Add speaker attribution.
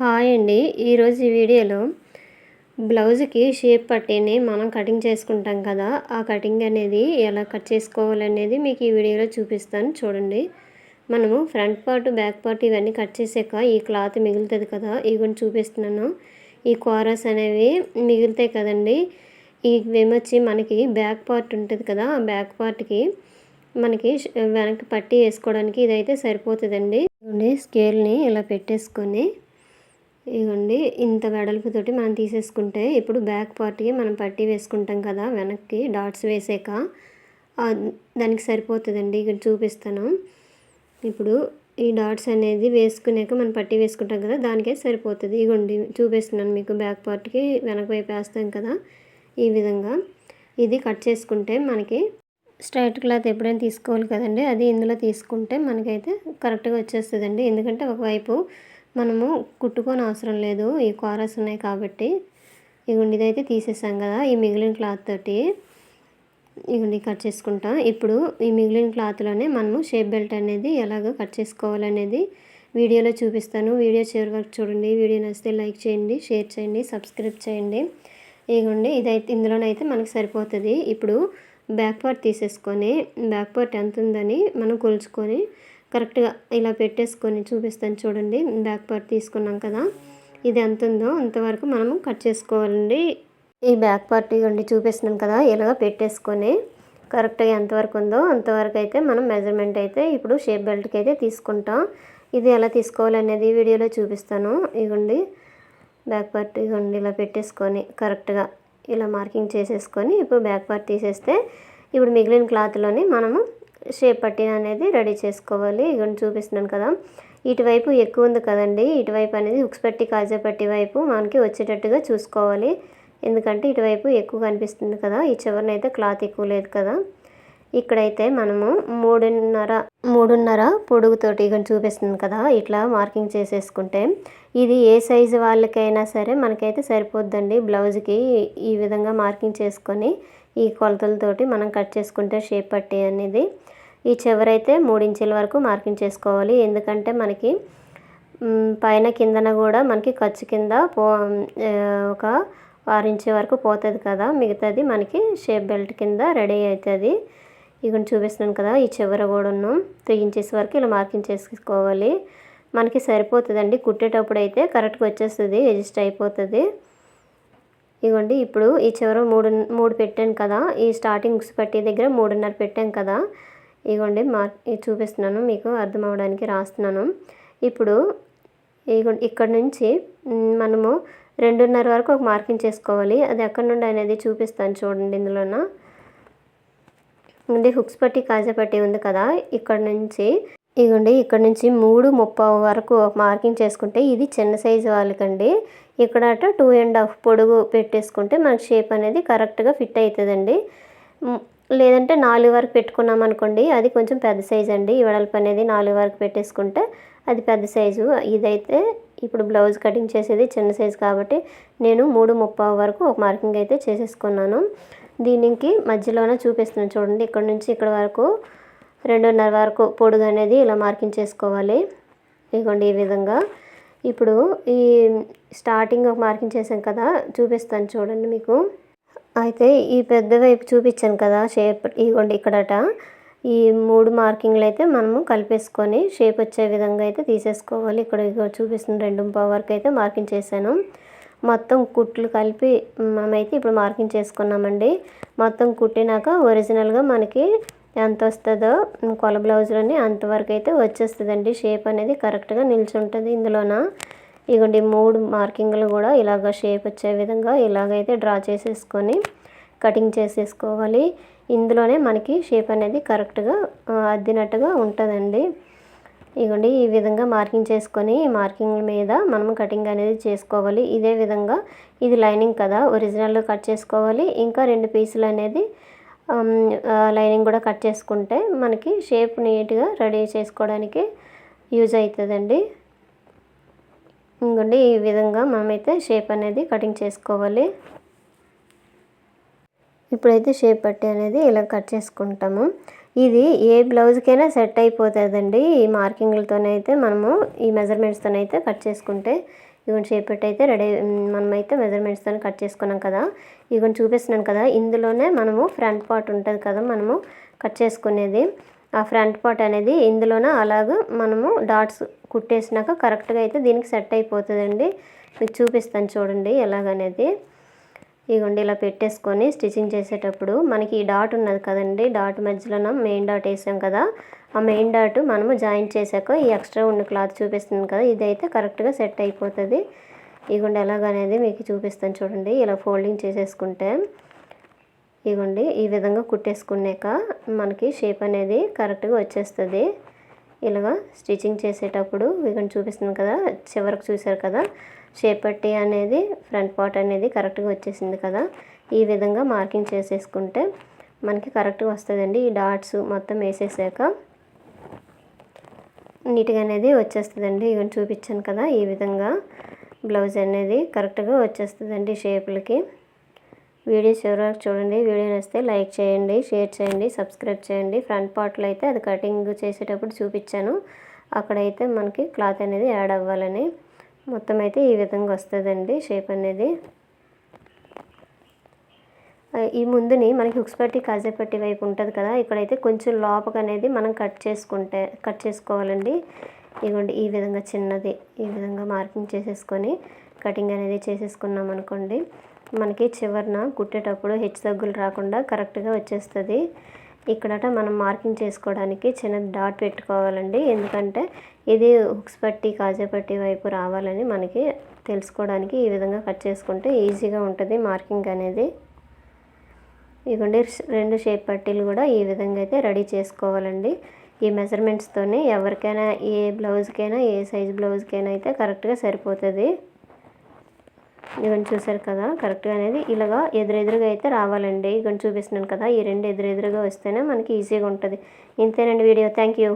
Speaker 1: Hi అండి. ఈరోజు ఈ వీడియోలో బ్లౌజ్కి షేప్ పట్టీని మనం కటింగ్ చేసుకుంటాం కదా ఆ కటింగ్ అనేది ఎలా కట్ చేసుకోవాలనేది మీకు ఈ వీడియోలో చూపిస్తాను. చూడండి. మనము ఫ్రంట్ పార్ట్ బ్యాక్ పార్ట్ ఇవన్నీ కట్ చేసాక ఈ క్లాత్ మిగులుతుంది కదా ఇవి చూపిస్తున్నాను. ఈ కోరస్ అనేవి మిగులుతాయి కదండి. ఇవేమొచ్చి మనకి బ్యాక్ పార్ట్ ఉంటుంది కదా ఆ బ్యాక్ పార్ట్కి మనకి వెనక్కి పట్టి వేసుకోవడానికి ఇదైతే సరిపోతుందండి. స్కేల్ని ఇలా పెట్టేసుకొని ఇదిగోండి ఇంత వెడల్పుతోటి మనం తీసేసుకుంటే ఇప్పుడు బ్యాక్ పార్ట్కి మనం పట్టీ వేసుకుంటాం కదా వెనక్కి డాట్స్ వేసాక. దానికి సరిపోతుందండి ఇక్కడ చూపిస్తాను. ఇప్పుడు ఈ డాట్స్ అనేది వేసుకున్నాక మనం పట్టీ వేసుకుంటాం కదా దానికే సరిపోతుంది. ఇగోండి చూపిస్తున్నాను మీకు బ్యాక్ పార్ట్కి వెనక వైపు వేస్తాం కదా ఈ విధంగా. ఇది కట్ చేసుకుంటే మనకి స్ట్రైట్ క్లాత్ ఎప్పుడైనా తీసుకోవాలి కదండి అది ఇందులో తీసుకుంటే మనకైతే కరెక్ట్గా వచ్చేస్తుందండి. ఎందుకంటే ఒకవైపు మనము కుట్టుకొని అవసరం లేదు. ఈ కారస్ ఉన్నాయి కాబట్టి. ఇగుండి ఇదైతే తీసేసాం కదా ఈ మిగిలిన క్లాత్ తోటి. ఇగుండి కట్ చేసుకుంటాం. ఇప్పుడు ఈ మిగిలిన క్లాత్లోనే మనము షేప్ బెల్ట్ అనేది ఎలాగ కట్ చేసుకోవాలనేది వీడియోలో చూపిస్తాను. వీడియో చివరి వరకు చూడండి. వీడియో నచ్చితే లైక్ చేయండి షేర్ చేయండి సబ్స్క్రైబ్ చేయండి. ఇగోండి ఇదైతే ఇందులోనైతే మనకు సరిపోతుంది. ఇప్పుడు బ్యాక్ పార్ట్ తీసేసుకొని బ్యాక్ పార్ట్ ఎంత ఉందని మనం కొలుచుకొని కరెక్ట్గా ఇలా పెట్టేసుకొని చూపిస్తాను చూడండి. బ్యాక్ పార్ట్ తీసుకున్నాం కదా. ఇది ఎంత ఉందో అంతవరకు మనము కట్ చేసుకోవాలండి. ఈ బ్యాక్ పార్ట్ ఇవ్వండి చూపిస్తున్నాం కదా ఇలాగ పెట్టేసుకొని కరెక్ట్గా ఎంతవరకు ఉందో అంతవరకు అయితే మనం మెజర్మెంట్ అయితే ఇప్పుడు షేప్ బెల్ట్కి అయితే తీసుకుంటాం. ఇది ఎలా తీసుకోవాలనేది వీడియోలో చూపిస్తాను. ఇవ్వండి బ్యాక్ పార్ట్ ఇవ్వండి ఇలా పెట్టేసుకొని కరెక్ట్గా ఇలా మార్కింగ్ చేసేసుకొని ఇప్పుడు బ్యాక్ పార్ట్ తీసేస్తే ఇప్పుడు మిగిలిన క్లాత్లోని మనము షేప్ పట్టిన అనేది రెడీ చేసుకోవాలి. ఇవన్నీ చూపిస్తున్నాను కదా. ఇటువైపు ఎక్కువ ఉంది కదండి. ఇటువైపు అనేది ఉక్స్ పట్టి కాజా పట్టి వైపు మనకి వచ్చేటట్టుగా చూసుకోవాలి. ఎందుకంటే ఇటువైపు ఎక్కువ కనిపిస్తుంది కదా. ఈ చివరినైతే క్లాత్ ఎక్కువ లేదు కదా. ఇక్కడైతే మనము మూడున్నర మూడున్నర పొడుగుతోటి ఇక చూపిస్తుంది కదా. ఇట్లా మార్కింగ్ చేసేసుకుంటే ఇది ఏ సైజు వాళ్ళకైనా సరే మనకైతే సరిపోద్దండి. బ్లౌజ్కి ఈ విధంగా మార్కింగ్ చేసుకొని ఈ కొలతలతోటి మనం కట్ చేసుకుంటే షేప్ పట్టి అనేది ఈ చివరైతే ఇంచుల వరకు మార్కింగ్ చేసుకోవాలి. ఎందుకంటే మనకి పైన కిందన కూడా మనకి ఖర్చు కింద పో ఒక ఆరించే వరకు పోతుంది కదా. మిగతాది మనకి షేప్ బెల్ట్ కింద రెడీ అవుతుంది ఇక్కడ చూపిస్తున్నాను కదా ఈ చివర కూడాను త్రీ ఇంచెస్ వరకు ఇలా మార్కింగ్ చేసుకోవాలి. మనకి సరిపోతుందండి. కుట్టేటప్పుడు అయితే కరెక్ట్గా వచ్చేస్తుంది అడ్జస్ట్ అయిపోతుంది. ఇగోండి ఇప్పుడు ఈ చివర మూడు మూడు పెట్టాను కదా. ఈ స్టార్టింగ్ ఉక్స్ పట్టి దగ్గర మూడున్నర పెట్టాను కదా. ఇగోండి మార్క్ చూపిస్తున్నాను మీకు అర్థం అవడానికి రాస్తున్నాను. ఇప్పుడు ఇగో ఇక్కడ నుంచి మనము రెండున్నర వరకు ఒక మార్కింగ్ చేసుకోవాలి. అది ఎక్కడి నుండి అనేది చూపిస్తాను చూడండి ఇందులోన. ఇది హుక్స్ పట్టి కాజపట్టి ఉంది కదా ఇక్కడ నుంచి ఇగోండి ఇక్కడ నుంచి మూడు ముప్పై వరకు మార్కింగ్ చేసుకుంటే ఇది చిన్న సైజు వాళ్ళకండి. ఇక్కడ అట టూ అండ్ హాఫ్ పొడుగు పెట్టేసుకుంటే మనకి షేప్ అనేది కరెక్ట్గా ఫిట్ అవుతుందండి. లేదంటే నాలుగు వరకు పెట్టుకున్నాం అనుకోండి అది కొంచెం పెద్ద సైజు అండి. ఈ వెడల్పు అనేది నాలుగు వరకు పెట్టేసుకుంటే అది పెద్ద సైజు. ఇదైతే ఇప్పుడు బ్లౌజ్ కటింగ్ చేసేది చిన్న సైజు కాబట్టి నేను మూడు ముప్పై వరకు ఒక మార్కింగ్ అయితే చేసేసుకున్నాను. దీనికి మధ్యలోనే చూపిస్తున్నాను చూడండి ఇక్కడ నుంచి ఇక్కడ వరకు రెండున్నర వరకు పొడుగు అనేది ఇలా మార్కింగ్ చేసుకోవాలి. ఇదిగోండి ఈ విధంగా. ఇప్పుడు ఈ స్టార్టింగ్ ఒక మార్కింగ్ చేసాం కదా చూపిస్తాను చూడండి మీకు. అయితే ఈ పెద్ద వైపు చూపించాను కదా షేప్ ఇదిగోండి ఇక్కడట. ఈ మూడు మార్కింగ్లు అయితే మనము కలిపేసుకొని షేప్ వచ్చే విధంగా అయితే తీసేసుకోవాలి. ఇక్కడ చూపిస్తున్న రెండు వరకు అయితే మార్కింగ్ చేశాను. మొత్తం కుట్లు కలిపి మనమైతే ఇప్పుడు మార్కింగ్ చేసుకున్నామండి. మొత్తం కుట్టినాక ఒరిజినల్గా మనకి ఎంత వస్తుందో కొల బ్లౌజ్లోని అంతవరకు అయితే వచ్చేస్తుందండి. షేప్ అనేది కరెక్ట్గా నిల్చుంటుంది ఇందులోన. ఇగోండి మూడు మార్కింగ్లు కూడా ఇలాగ షేప్ వచ్చే విధంగా ఇలాగైతే డ్రా చేసేసుకొని కటింగ్ చేసేసుకోవాలి. ఇందులోనే మనకి షేప్ అనేది కరెక్ట్గా అద్దినట్టుగా ఉంటుందండి. ఇగోండి ఈ విధంగా మార్కింగ్ చేసుకొని మార్కింగ్ మీద మనం కటింగ్ అనేది చేసుకోవాలి. ఇదే విధంగా ఇది లైనింగ్ కదా ఒరిజినల్ కట్ చేసుకోవాలి. ఇంకా రెండు పీసులు అనేది లైనింగ్ కూడా కట్ చేసుకుంటే మనకి షేప్ నీట్గా రెడీ చేసుకోవడానికి యూజ్ అవుతుందండి. ఇంకోండి ఈ విధంగా మనమైతే షేప్ అనేది కటింగ్ చేసుకోవాలి. ఇప్పుడైతే షేప్ పట్టి అనేది ఇలా కట్ చేసుకుంటాము. ఇది ఏ బ్లౌజ్కైనా సెట్ అయిపోతుందండి. ఈ మార్కింగ్లతోనైతే మనము ఈ మెజర్మెంట్స్తోనైతే కట్ చేసుకుంటే ఇవన్నీ షేప్ పెట్టి అయితే రెడీ మనమైతే మెజర్మెంట్స్తో కట్ చేసుకున్నాం కదా. ఇవన్నీ చూపిస్తున్నాను కదా ఇందులోనే మనము ఫ్రంట్ పార్ట్ ఉంటుంది కదా మనము కట్ చేసుకునేది. ఆ ఫ్రంట్ పార్ట్ అనేది ఇందులోనే అలాగ మనము డాట్స్ కుట్టేసినాక కరెక్ట్గా అయితే దీనికి సెట్ అయిపోతుందండి. మీకు చూపిస్తాను చూడండి ఎలాగనేది. ఇగోండి ఇలా పెట్టేసుకొని స్టిచ్చింగ్ చేసేటప్పుడు మనకి ఈ డాట్ ఉన్నది కదండి డాట్ మధ్యలోన మెయిన్ డాట్ వేసాం కదా ఆ మెయిన్ డాట్ మనము జాయింట్ చేశాక ఈ ఎక్స్ట్రా ఉన్న క్లాత్ చూపిస్తుంది కదా ఇదైతే కరెక్ట్గా సెట్ అయిపోతుంది. ఇగోండి ఎలాగనేది మీకు చూపిస్తాను చూడండి ఇలా ఫోల్డింగ్ చేసేసుకుంటే. ఇగోండి ఈ విధంగా కుట్టేసుకున్నాక మనకి షేప్ అనేది కరెక్ట్గా వచ్చేస్తుంది. ఇలాగా స్టిచ్చింగ్ చేసేటప్పుడు ఇగోండి చూపిస్తుంది కదా చివరికి చూసారు కదా షేప్ పట్టి అనేది ఫ్రంట్ పార్ట్ అనేది కరెక్ట్గా వచ్చేసింది కదా. ఈ విధంగా మార్కింగ్ చేసేసుకుంటే మనకి కరెక్ట్గా వస్తుందండి. ఈ డాట్స్ మొత్తం వేసేసాక నీట్గా అనేది వచ్చేస్తుందండి. ఇవన్నీ చూపించాను కదా ఈ విధంగా బ్లౌజ్ అనేది కరెక్ట్గా వచ్చేస్తుందండి షేపులకి. వీడియో చివరి చూడండి వీడియో నచ్చితే లైక్ చేయండి షేర్ చేయండి సబ్స్క్రైబ్ చేయండి. ఫ్రంట్ పార్ట్లో అయితే అది కటింగ్ చేసేటప్పుడు చూపించాను. అక్కడైతే మనకి క్లాత్ అనేది యాడ్ అవ్వాలని. మొత్తం అయితే ఈ విధంగా వస్తుందండి షేప్ అనేది. ఈ ముందుని మనకి హుక్స్ పట్టి కాజా పట్టి వైపు ఉంటుంది కదా ఇక్కడైతే కొంచెం లోపక అనేది మనం కట్ చేసుకుంటే కట్ చేసుకోవాలండి. ఇదిగోండి ఈ విధంగా చిన్నది ఈ విధంగా మార్కింగ్ చేసేసుకొని కటింగ్ అనేది చేసేసుకున్నాం అనుకోండి మనకి చివరిన కుట్టేటప్పుడు హెచ్చు తగ్గులు రాకుండా కరెక్ట్గా వచ్చేస్తుంది. ఇక్కడట మనం మార్కింగ్ చేసుకోవడానికి చిన్న డాట్ పెట్టుకోవాలండి. ఎందుకంటే ఇది హుక్స్ పట్టి కాజా పట్టి వైపు రావాలని మనకి తెలుసుకోవడానికి ఈ విధంగా కట్ చేసుకుంటే ఈజీగా ఉంటుంది మార్కింగ్ అనేది. ఇవ్వండి రెండు షేప్ పట్టీలు కూడా ఈ విధంగా అయితే రెడీ చేసుకోవాలండి. ఈ మెజర్మెంట్స్తోనే ఎవరికైనా ఏ బ్లౌజ్కైనా ఏ సైజ్ బ్లౌజ్కైనా అయితే కరెక్ట్గా సరిపోతుంది. ఇవన్నీ చూసారు కదా కరెక్ట్గా అనేది. ఇలాగా ఎదురెదురుగా అయితే రావాలండి. ఇవన్నీ చూపిస్తున్నాను కదా ఈ రెండు ఎదురెదురుగా వస్తేనే మనకి ఈజీగా ఉంటుంది. ఇంతేనండి వీడియో. Thank you